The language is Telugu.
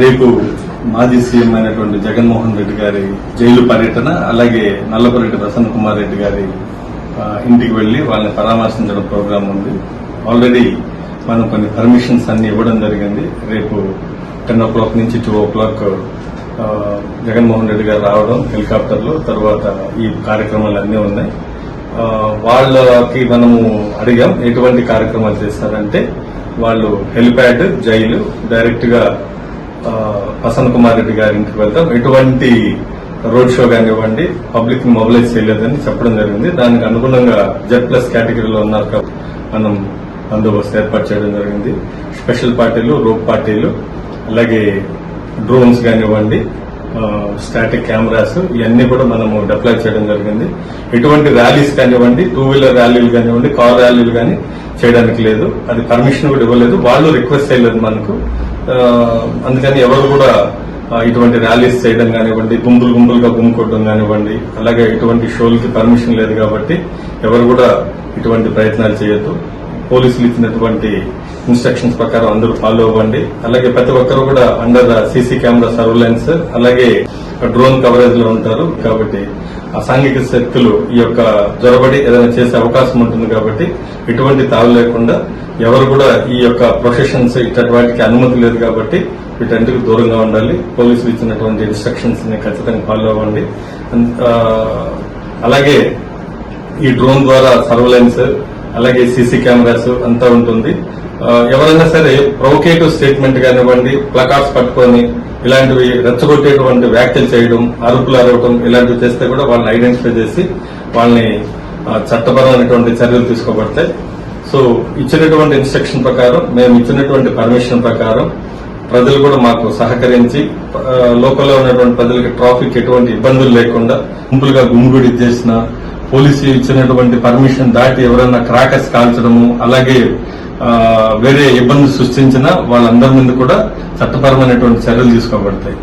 రేపు మాజీ సీఎం అయినటువంటి జగన్మోహన్ రెడ్డి గారి జైలు పర్యటన అలాగే నల్లపురెడ్డి ప్రసన్న కుమార్ రెడ్డి గారి ఇంటికి వెళ్ళి వాళ్ళని పరామర్శించడం ప్రోగ్రాం ఉంది. ఆల్రెడీ మనం కొన్ని పర్మిషన్స్ అన్ని ఇవ్వడం జరిగింది. రేపు టెన్ ఓ క్లాక్ నుంచి two o'clock Jaganmohan Reddy గారు రావడం హెలికాప్టర్లు తర్వాత ఈ కార్యక్రమాలు అన్నీ ఉన్నాయి. వాళ్ళకి మనము అడిగాం ఎటువంటి కార్యక్రమాలు చేస్తారంటే వాళ్ళు హెలిప్యాడ్ జైలు డైరెక్ట్గా వసంత్ కుమార్ రెడ్డి గారి ఇంటికి వెళ్తాం. ఎటువంటి రోడ్ షో కానివ్వండి పబ్లిక్ని మొబిలైజ్ చేయలేదని చెప్పడం జరిగింది. దానికి అనుగుణంగా జెడ్ ప్లస్ కేటగిరీలో ఉన్నారు కాబట్టి మనం బందోబస్తు ఏర్పాటు చేయడం జరిగింది. స్పెషల్ పార్టీలు రోప్ పార్టీలు అలాగే డ్రోన్స్ కానివ్వండి స్టాటిక్ కెమెరాస్ ఇవన్నీ కూడా మనము డిప్లాయ్ చేయడం జరిగింది. ఎటువంటి ర్యాలీస్ కానివ్వండి టూ వీలర్ ర్యాలీలు కానివ్వండి కార్ ర్యాలీలు కానీ చేయడానికి లేదు. అది పర్మిషన్ కూడా ఇవ్వలేదు. వాళ్ళు రిక్వెస్ట్ చేయలేదు మనకు. అందుకని ఎవరు కూడా ఇటువంటి ర్యాలీస్ చేయడం కానివ్వండి గుంపులు గుంపులుగా గుమ్ముకోవడం కానివ్వండి అలాగే ఇటువంటి షోలకి పర్మిషన్ లేదు కాబట్టి ఎవరు కూడా ఇటువంటి ప్రయత్నాలు చేయొద్దు. పోలీసులు ఇచ్చినటువంటి ఇన్స్ట్రక్షన్స్ ప్రకారం అందరూ ఫాలో అవ్వండి. అలాగే ప్రతి ఒక్కరు కూడా అండర్ సీసీ కెమెరా సర్వలెన్స్ అలాగే డ్రోన్ కవరేజ్లో ఉంటారు కాబట్టి అసాంఘిక శక్తులు ఈ యొక్క జొరబడి ఏదైనా చేసే అవకాశం ఉంటుంది కాబట్టి ఎటువంటి తావు లేకుండా ఎవరు కూడా ఈ యొక్క ప్రొఫెషన్స్ ఇట్లాంటి వాటికి అనుమతి లేదు కాబట్టి వీటన్నిటికి దూరంగా ఉండాలి. పోలీసులు ఇచ్చినటువంటి ఇన్స్ట్రక్షన్స్ని ఖచ్చితంగా ఫాలో అవ్వండి. అలాగే ఈ డ్రోన్ ద్వారా సర్వలెన్స్ అలాగే సీసీ కెమెరాస్ అంతా ఉంటుంది. ఎవరైనా సరే ప్రొవకేటివ్ స్టేట్మెంట్ కానివ్వండి ప్లకార్డ్స్ పట్టుకొని ఇలాంటివి రెచ్చగొట్టేటువంటి వ్యాఖ్యలు చేయడం అరుపులు అరవటం ఇలాంటివి చేస్తే కూడా వాళ్ళని ఐడెంటిఫై చేసి వాళ్ళని చట్టపరమైనటువంటి చర్యలు తీసుకోబడతాయి. సో ఇచ్చినటువంటి ఇన్స్ట్రక్షన్ ప్రకారం మేము ఇచ్చినటువంటి పర్మిషన్ ప్రకారం ప్రజలు కూడా మాకు సహకరించి లోకల్లో ఉన్నటువంటి ప్రజలకి ట్రాఫిక్ ఎటువంటి ఇబ్బందులు లేకుండా గుంపులుగా గుమ్మిగుడి చేసిన పోలీసు ఇచ్చినటువంటి పర్మిషన్ దాటి ఎవరైనా క్రాకర్స్ కాల్చడము అలాగే వేరే ఇబ్బంది సృష్టించినా వాళ్ళందరి మీద కూడా చట్టపరమైనటువంటి చర్యలు తీసుకోబడతాయి.